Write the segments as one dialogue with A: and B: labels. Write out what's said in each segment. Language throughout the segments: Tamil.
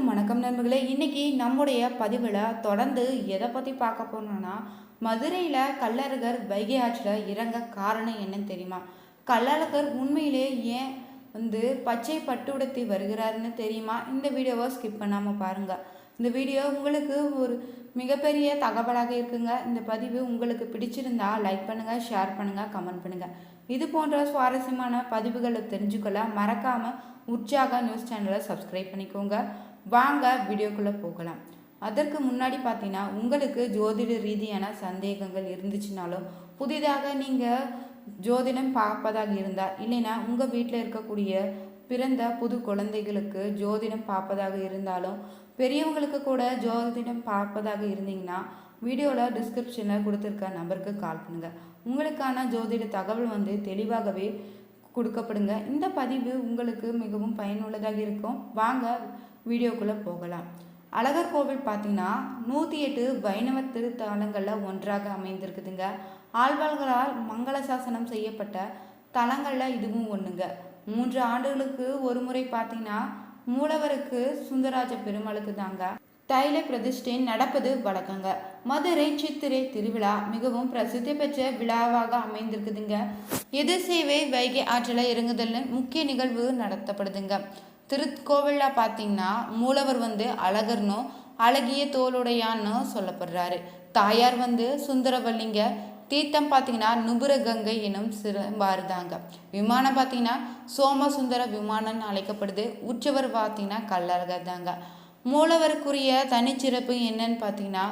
A: அனைவருக்கும் வணக்கம் நண்பர்களே. இன்றைக்கி நம்முடைய பதிவில் தொடர்ந்து எதை பற்றி பார்க்க போனோம்னா மதுரையில் கள்ளழகர் வைகை ஆற்றில் இறங்க காரணம் என்னன்னு தெரியுமா? கள்ளழகர் உண்மையிலே ஏன் வந்து பச்சை பட்டு உடுத்தி வருகிறாருன்னு தெரியுமா? இந்த வீடியோவை ஸ்கிப் பண்ணாமல் பாருங்கள் இந்த வீடியோ உங்களுக்கு ஒரு மிகப்பெரிய தகவலாக இருக்குங்க. இந்த பதிவு உங்களுக்கு பிடிச்சிருந்தா லைக் பண்ணுங்கள் ஷேர் பண்ணுங்கள் கமெண்ட் பண்ணுங்கள் இது போன்ற சுவாரஸ்யமான பதிவுகளை தெரிஞ்சுக்கொள்ள மறக்காமல் உற்சாக நியூஸ் சேனலை சப்ஸ்கிரைப் பண்ணிக்கோங்க. வாங்க வீடியோக்குள்ளே போகலாம். அதற்கு முன்னாடி பார்த்தீங்கன்னா உங்களுக்கு ஜோதிட ரீதியான சந்தேகங்கள் இருந்துச்சுனாலும் புதிதாக நீங்கள் ஜோதிடம் பார்ப்பதாக இருந்தால் இல்லைன்னா உங்கள் வீட்டில் இருக்கக்கூடிய பிறந்த புது குழந்தைகளுக்கு ஜோதிடம் பார்ப்பதாக இருந்தாலும் பெரியவங்களுக்கு கூட ஜோதிடம் பார்ப்பதாக இருந்தீங்கன்னா வீடியோவில் டிஸ்கிரிப்ஷனில் கொடுத்துருக்க நம்பருக்கு கால் பண்ணுங்கள் உங்களுக்கான ஜோதிட தகவல் வந்து தெளிவாகவே கொடுக்கப்படுங்க. இந்த பதிவு உங்களுக்கு மிகவும் பயனுள்ளதாக இருக்கும். வாங்க வீடியோக்குள்ளே போகலாம். அழகர் கோவில் பார்த்தீங்கன்னா நூற்றி எட்டு வைணவ திருத்தலங்களில் ஒன்றாக அமைந்திருக்குதுங்க. ஆழ்வார்களால் மங்கள சாசனம் செய்யப்பட்ட தலங்களில் இதுவும் ஒன்றுங்க மூன்று ஆண்டுகளுக்கு ஒரு முறை பார்த்தீங்கன்னா மூலவருக்கு சுந்தராஜ பெருமாளுக்கு தாங்க தைல பிரதிஷ்டை நடப்பது வழக்கங்க. மதுரை சித்திரை திருவிழா மிகவும் பிரசித்தி பெற்ற விழாவாக அமைந்திருக்குதுங்க. எதிர் சேவை வைகை ஆற்றலை இறங்குதல் முக்கிய நிகழ்வு நடத்தப்படுதுங்க. திருக்கோவிலில் பார்த்தீங்கன்னா மூலவர் வந்து அழகர்னும் அழகிய தோளுடையான்னு சொல்லப்படுறாரு. தாயார் வந்து சுந்தரவல்லிங்க தீர்த்தம் பார்த்தீங்கன்னா நுபுரகங்கை எனும் சிறம்பாருதாங்க விமானம் பார்த்தீங்கன்னா சோமசுந்தர விமானம்னு அழைக்கப்படுது. உற்சவர் பார்த்தீங்கன்னா கல்லழகர் தாங்க மூலவருக்குரிய தனிச்சிறப்பு என்னன்னு பார்த்தீங்கன்னா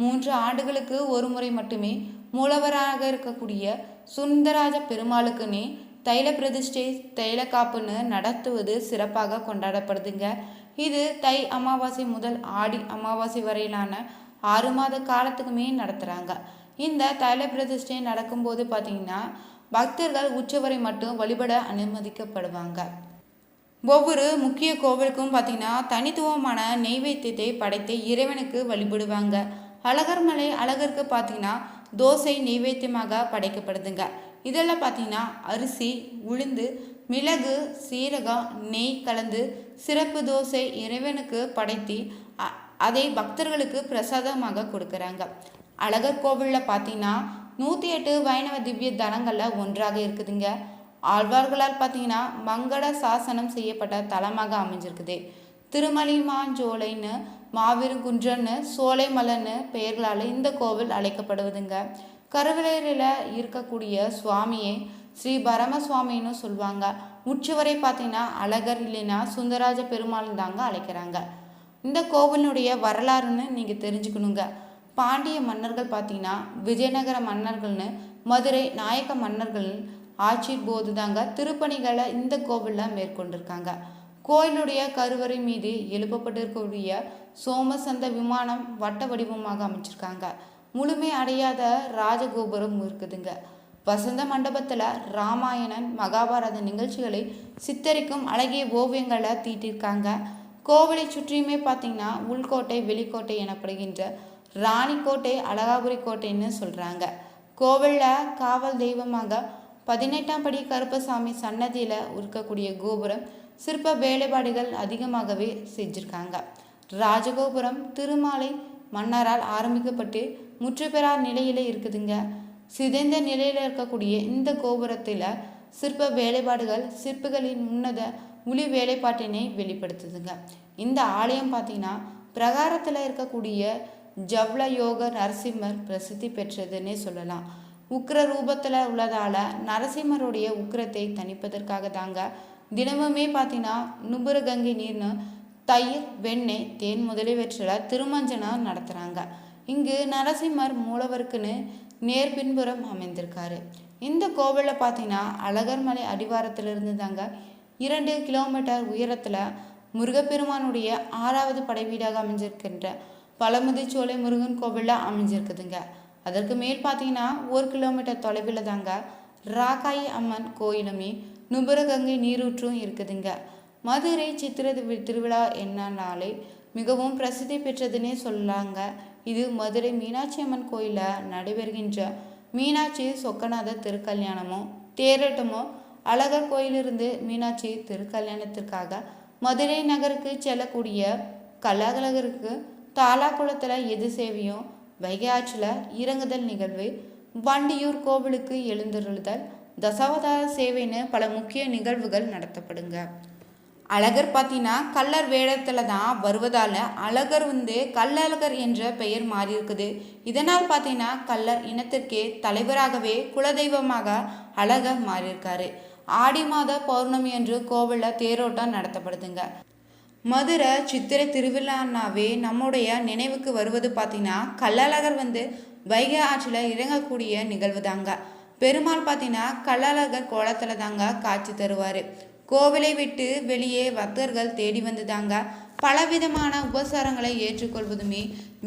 A: மூன்று ஆண்டுகளுக்கு ஒரு முறை மட்டுமே மூலவராக இருக்கக்கூடிய சுந்தராஜ பெருமாளுக்குன்னே தைல பிரதிஷ்டை தைல காப்புன்னு நடத்துவது சிறப்பாக கொண்டாடப்படுதுங்க. இது தை அமாவாசை முதல் ஆடி அமாவாசை வரையிலான ஆறு மாத காலத்துக்குமே நடத்துகிறாங்க இந்த தைல பிரதிஷ்டை நடக்கும்போது பார்த்தீங்கன்னா பக்தர்கள் உச்சவரை மட்டும் வழிபட அனுமதிக்கப்படுவாங்க. ஒவ்வொரு முக்கிய கோவிலுக்கும் பார்த்தீங்கன்னா தனித்துவமான நெய்வேத்தியத்தை படைத்து இறைவனுக்கு வழிபடுவாங்க. அழகர்மலை அழகருக்கு பார்த்தீங்கன்னா தோசை நெய்வேத்தியமாக படைக்கப்படுதுங்க. இதெல்லாம் பார்த்தீங்கன்னா அரிசி உளுந்து மிளகு சீரகம் நெய் கலந்து சிறப்பு தோசை இறைவனுக்கு படைத்தி அதை பக்தர்களுக்கு பிரசாதமாக கொடுக்குறாங்க. அழகர் கோவிலில் பார்த்தீங்கன்னா நூற்றி எட்டு வைணவ திவ்ய தலங்களில் ஒன்றாக இருக்குதுங்க. ஆழ்வார்களால் பார்த்தீங்கன்னா மங்கள சாசனம் செய்யப்பட்ட தலமாக அமைஞ்சிருக்குது. திருமலிமாஞ்சோலைன்னு மாவிருங்குன்றன்னு சோலைமலன்னு பெயர்களால் இந்த கோவில் அழைக்கப்படுவதுங்க. கருவறையில் இருக்கக்கூடிய சுவாமியை ஸ்ரீ பரமசுவாமின்னு சொல்லுவாங்க உச்சவரை பார்த்தீங்கன்னா அழகர் இல்லைன்னா சுந்தராஜ பெருமாள் தாங்க அழைக்கிறாங்க. இந்த கோவிலினுடைய வரலாறுன்னு நீங்கள் தெரிஞ்சுக்கணுங்க. பாண்டிய மன்னர்கள் பார்த்தீங்கன்னா விஜயநகர மன்னர்கள்னு மதுரை நாயக்க மன்னர்கள் ஆட்சி போது தாங்க திருப்பணிகளை இந்த கோவிலில் மேற்கொண்டிருக்காங்க. கோயிலுடைய கருவறை மீது எழுப்பப்பட்டிருக்கக்கூடிய சோமசந்த விமானம் வட்ட வடிவமாக அமைச்சிருக்காங்க. முழுமை அடையாத ராஜகோபுரம் இருக்குதுங்க. வசந்த மண்டபத்தில் ராமாயணன் மகாபாரத நிகழ்ச்சிகளை சித்தரிக்கும் அழகிய ஓவியங்களை தீட்டிருக்காங்க. கோவிலை சுற்றியுமே பார்த்தீங்கன்னா உள்கோட்டை வெளிக்கோட்டை எனப்படுகின்ற ராணிக்கோட்டை அழகாபுரி கோட்டைன்னு சொல்கிறாங்க கோவிலில் காவல் தெய்வமாக பதினெட்டாம் படி கருப்பசாமி சன்னதியில் இருக்கக்கூடிய கோபுரம் சிற்ப வேலைப்பாடுகள் அதிகமாகவே செஞ்சுருக்காங்க. ராஜகோபுரம் திருமாலை மன்னரால் ஆரம்பிக்கப்பட்டு முற்றுப்பெறார் நிலையில் இருக்குதுங்க. சிதைந்த நிலையில் இருக்கக்கூடிய இந்த கோபுரத்தில் சிற்ப வேலைப்பாடுகள் சிற்பிகளின் உன்னத உளி வேலைப்பாட்டினை வெளிப்படுத்துதுங்க. இந்த ஆலயம் பார்த்தீங்கன்னா பிரகாரத்தில் இருக்கக்கூடிய ஜவ்ல யோக நரசிம்மர் பிரசித்தி பெற்றதுன்னே சொல்லலாம். உக்ர ரூபத்தில் உள்ளதால் நரசிம்மருடைய உக்கிரத்தை தணிப்பதற்காக தாங்க தினமுமே பார்த்தீங்கன்னா நுபுரகங்கை நீர்னு தயிர் வெண்ணெய் தேன் முதலியவற்றில் திருமஞ்சனம் நடத்துகிறாங்க இங்கு நரசிம்மர் மூலவருக்குன்னு நேர் பின்புறம் அமைந்திருக்காரு. இந்த கோவிலில் பார்த்தீங்கன்னா அழகர்மலை அடிவாரத்திலிருந்து தாங்க இரண்டு கிலோமீட்டர் உயரத்தில் முருகப்பெருமானுடைய ஆறாவது படைவீடாக அமைஞ்சிருக்கின்ற பழமுதிச்சோலை முருகன் கோவிலில் அமைஞ்சிருக்குதுங்க. அதற்கு மேல் பார்த்தீங்கன்னா ஒரு கிலோமீட்டர் தொலைவில் தாங்க ராக்காயி அம்மன் கோயிலுமே நுபரகங்கை நீரூற்றும் இருக்குதுங்க. மதுரை சித்திர திருவிழா என்னன்னாலே மிகவும் பிரசித்தி பெற்றதுன்னே சொல்லலாங்க. இது மதுரை மீனாட்சி அம்மன் கோயிலில் நடைபெறுகின்ற மீனாட்சி சொக்கநாத திருக்கல்யாணமோ தேரட்டமோ அழகர் கோயிலிருந்து மீனாட்சி திருக்கல்யாணத்திற்காக மதுரை நகருக்கு செல்லக்கூடிய கள்ளழகருக்கு தாலாக்குளத்தில் எது சேவையும் வைகை ஆற்றில் இறங்குதல் நிகழ்வு வண்டியூர் கோவிலுக்கு எழுந்தருளுதல் தசாவதார சேவைன்னு பல முக்கிய நிகழ்வுகள் நடத்தப்படுங்க. அழகர் பார்த்தீங்கன்னா கல்லர் வேடத்தில் தான் வருவதால் அழகர் வந்து கல்லழகர் என்ற பெயர் மாறி இருக்குது இதனால் பார்த்தீங்கன்னா கள்ளர் இனத்திற்கே தலைவராகவே குலதெய்வமாக அழகர் மாறியிருக்காரு. ஆடி மாத பௌர்ணமி என்று கோவிலில் தேரோட்டம் நடத்தப்படுதுங்க. மதுரை சித்திரை திருவிழானாவே நம்முடைய நினைவுக்கு வருவது பார்த்தீங்கன்னா கள்ளழகர் வந்து வைகை ஆற்றில் இறங்கக்கூடிய நிகழ்வு தாங்க பெருமாள் பார்த்தீங்கன்னா கள்ளழகர் கோலத்தில் தாங்க காட்சி தருவார். கோவிலை விட்டு வெளியே பக்தர்கள் தேடி வந்துதாங்க. பலவிதமான உபசாரங்களை ஏற்றுக்கொள்வதுமே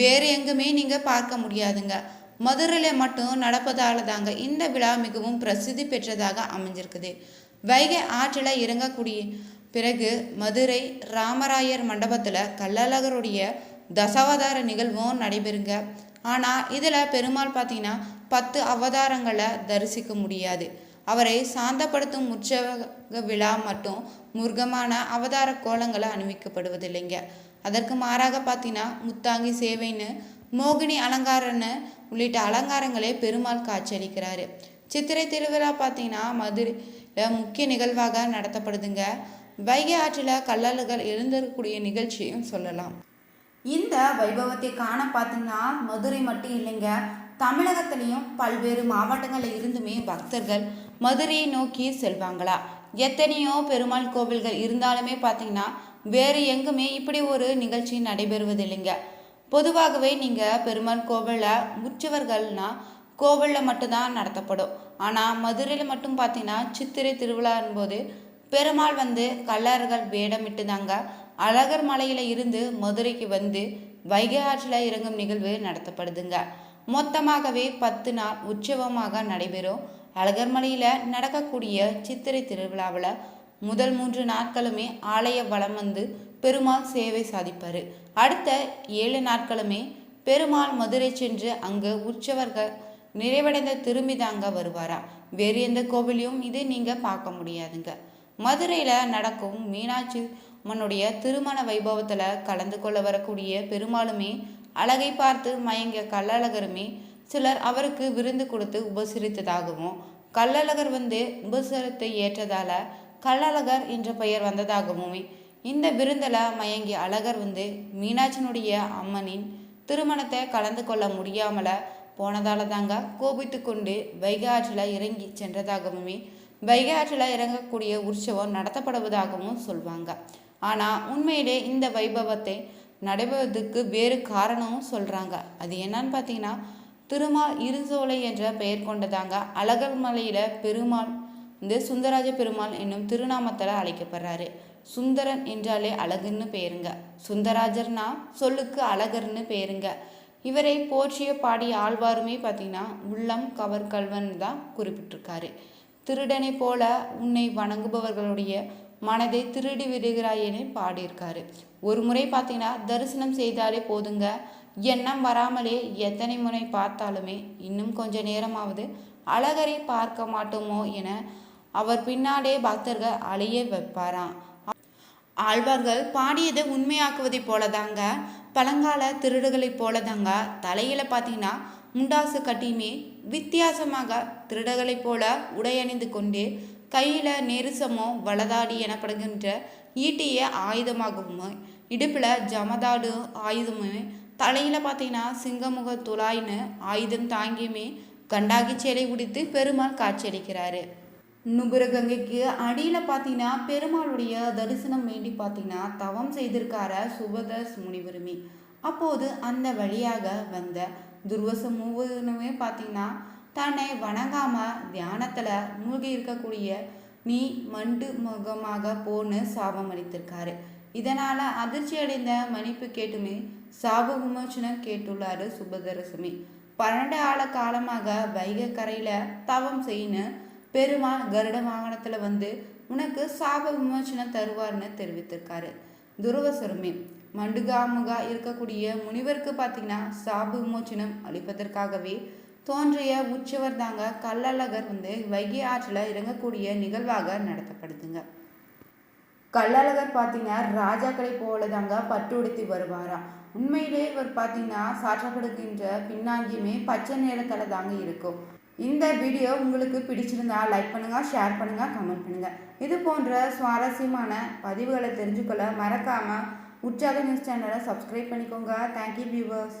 A: வேறு எங்குமே நீங்கள் பார்க்க முடியாதுங்க. மதுரையில் மட்டும் நடப்பதால தாங்க இந்த விழா மிகவும் பிரசித்தி பெற்றதாக அமைஞ்சிருக்குது. வைகை ஆற்றில் இறங்கக்கூடிய பிறகு மதுரை ராமராயர் மண்டபத்தில் கள்ளழகருடைய தசாவதார நிகழ்வும் நடைபெறுங்க. ஆனால் இதில் பெருமாள் பார்த்தீங்கன்னா பத்து அவதாரங்களை தரிசிக்க முடியாது. அவரை சாந்தப்படுத்தும் உற்சவ விழா மட்டும் முருகமான அவதார கோலங்களை அணிவிக்கப்படுவதில்லைங்க. அதற்கு மாறாக பார்த்தீங்கன்னா முத்தாங்கி சேவைன்னு மோகினி அலங்காரன்னு உள்ளிட்ட அலங்காரங்களே பெருமாள் காட்சியளிக்கிறாரு. சித்திரை திருவிழா பார்த்தீங்கன்னா மதுரையில் முக்கிய நிகழ்வாக நடத்தப்படுதுங்க. வைகை ஆற்றில் கல்லல்கள் எழுந்திருக்கக்கூடிய நிகழ்ச்சியும் சொல்லலாம். இந்த வைபவத்தை காண பார்த்தீங்கன்னா மதுரை மட்டும் இல்லைங்க. தமிழகத்திலையும் பல்வேறு மாவட்டங்களில் இருந்துமே பக்தர்கள் மதுரையை நோக்கி செல்வாங்களா? எத்தனையோ பெருமாள் கோவில்கள் இருந்தாலுமே பார்த்தீங்கன்னா வேறு எங்குமே இப்படி ஒரு நிகழ்ச்சி நடைபெறுவதில்லைங்க. பொதுவாகவே நீங்கள் பெருமாள் கோவிலில் உற்சவர்கள்னால் கோவிலில் மட்டும்தான் நடத்தப்படும். ஆனால் மதுரையில் மட்டும் பார்த்தீங்கன்னா சித்திரை திருவிழான் போது பெருமாள் வந்து கல்லர்கள் வேடமிட்டு தாங்க அழகர் மலையில் இருந்து மதுரைக்கு வந்து வைகை ஆற்றில் இறங்கும் நிகழ்வு நடத்தப்படுதுங்க. மொத்தமாகவே பத்து நாள் உற்சவமாக நடைபெறும். அழகர் மலையில் நடக்கக்கூடிய சித்திரை திருவிழாவில் முதல் மூன்று நாட்களுமே ஆலய வளம் வந்து பெருமாள் சேவை சாதிப்பார். அடுத்த ஏழு நாட்களுமே பெருமாள் மதுரை சென்று அங்கு உற்சவர்கள் நிறைவடைந்த திரும்பி தாங்க வருவாரா. வேறு எந்த கோவிலையும் இது நீங்கள் பார்க்க முடியாதுங்க. மதுரையில் நடக்கும் மீனாட்சி அம்மனுடைய திருமண வைபவத்தில் கலந்து கொள்ள வரக்கூடிய பெருமாளுமே அழகை பார்த்து மயங்க கள்ளழகருமே சிலர் அவருக்கு விருந்து கொடுத்து உபசரித்ததாகவும் கள்ளழகர் வந்து உபசரத்தை ஏற்றதால கள்ளழகர் என்ற பெயர் வந்ததாகவுமே இந்த விருந்தில் மயங்கிய அழகர் வந்து மீனாட்சினுடைய அம்மனின் திருமணத்தை கலந்து கொள்ள முடியாமல போனதால தாங்க கோபித்து கொண்டு வைகை ஆற்றில் இறங்கி சென்றதாகவுமே வைகை ஆற்றில் இறங்கக்கூடிய உற்சவம் நடத்தப்படுவதாகவும் சொல்வாங்க. ஆனால் உண்மையிலே இந்த வைபவத்தை நடைபெறுவதற்கு வேறு காரணமும் சொல்கிறாங்க அது என்னன்னு பார்த்தீங்கன்னா திருமால் இருசோலை என்ற பெயர் கொண்டதாங்க அழகர் மலையில் பெருமாள் வந்து சுந்தராஜ பெருமாள் என்னும் திருநாமத்தில் அழைக்கப்படுறாரு. சுந்தரன் என்றாலே அழகுன்னு பேருங்க. சுந்தராஜர்னா சொல்லுக்கு அழகர்னு பேருங்க. இவரை போற்றிய பாடி ஆழ்வாருமே பார்த்தீங்கன்னா உள்ளம் கவர் கல்வன் தான் குறிப்பிட்டிருக்காரு. திருடனை போல உன்னை வணங்குபவர்களுடைய மனதை திருடி விடுகிறாயேன்னு பாடியிருக்காரு. ஒரு முறை பார்த்தீங்கன்னா தரிசனம் செய்தாலே போதுங்க. எண்ணம் வராமலே எத்தனை முறை பார்த்தாலுமே இன்னும் கொஞ்ச நேரமாவது அழகரை பார்க்க மாட்டோமோ என அவர் பின்னாலே பக்தர்கள் அலைய வைப்பாராம். ஆழ்வார்கள் பாடியதை உண்மையாக்குவதைப் போலதாங்க பழங்கால திருடுகளைப் போலதாங்க தலையில பார்த்தீங்கன்னா முண்டாசு கட்டியுமே வித்தியாசமாக திருடர்களைப் போல உடையணிந்து கொண்டு கையில் நெருசமோ வலதாடி எனப்படுகின்ற ஈட்டிய ஆயுதமாகவும் இடுப்பில் ஜமதாடு ஆயுதமுமே தலையில் பார்த்தீங்கன்னா சிங்கமுக துளாயின்னு ஆயுதம் தாங்கியுமே கண்டாகி சேலை உடித்து பெருமாள் காட்சியளிக்கிறாரு. நுபுரகங்கைக்கு அடியில் பார்த்தீங்கன்னா பெருமாளுடைய தரிசனம் வேண்டி பார்த்தீங்கன்னா தவம் செய்திருக்கார சுபதஸ் முனிவருமே. அப்போது அந்த வழியாக வந்த துர்வச மூவனுமே பார்த்தீங்கன்னா தன்னை வணங்காம தியானத்தில் மூழ்கி இருக்கக்கூடிய நீ மண்டு முகமாக போன்னு சாபம் அளித்திருக்காரு இதனால் அதிர்ச்சி அடைந்த மன்னிப்பு கேட்டுமே சாப விமோச்சனம் கேட்டுள்ளாரு சுபதரசுமி. பன்னெண்டு ஆள காலமாக வைகை கரையில் தவம் செய்யணும் பெருமாள் கருட வாகனத்தில் வந்து உனக்கு சாப விமோச்சனம் தருவார்னு தெரிவித்திருக்காரு துருவசருமே. மண்டுகாமுகா இருக்கக்கூடிய முனிவருக்கு பார்த்தீங்கன்னா சாப விமோச்சனம் அளிப்பதற்காகவே தோன்றிய உச்சவர் தாங்க கள்ளழகர் வந்து வைகை ஆற்றில் இறங்கக்கூடிய நிகழ்வாக நடத்தப்படுதுங்க. கள்ளழகர் பார்த்தீங்கன்னா ராஜாக்களை போல தாங்க பட்டு உடுத்தி வருவாராம் உண்மையிலே இவர் பார்த்தீங்கன்னா சாற்றப்படுகின்ற பின்னாங்கியுமே பச்சை நேரத்தில் தாங்க இருக்கும். இந்த வீடியோ உங்களுக்கு பிடிச்சிருந்தா லைக் பண்ணுங்கள் ஷேர் பண்ணுங்கள் கமெண்ட் பண்ணுங்கள் இது போன்ற சுவாரஸ்யமான பதிவுகளை தெரிஞ்சுக்கொள்ள மறக்காமல் உற்சாக நியூஸ் சேனலை சப்ஸ்கிரைப் பண்ணிக்கோங்க. Thank you viewers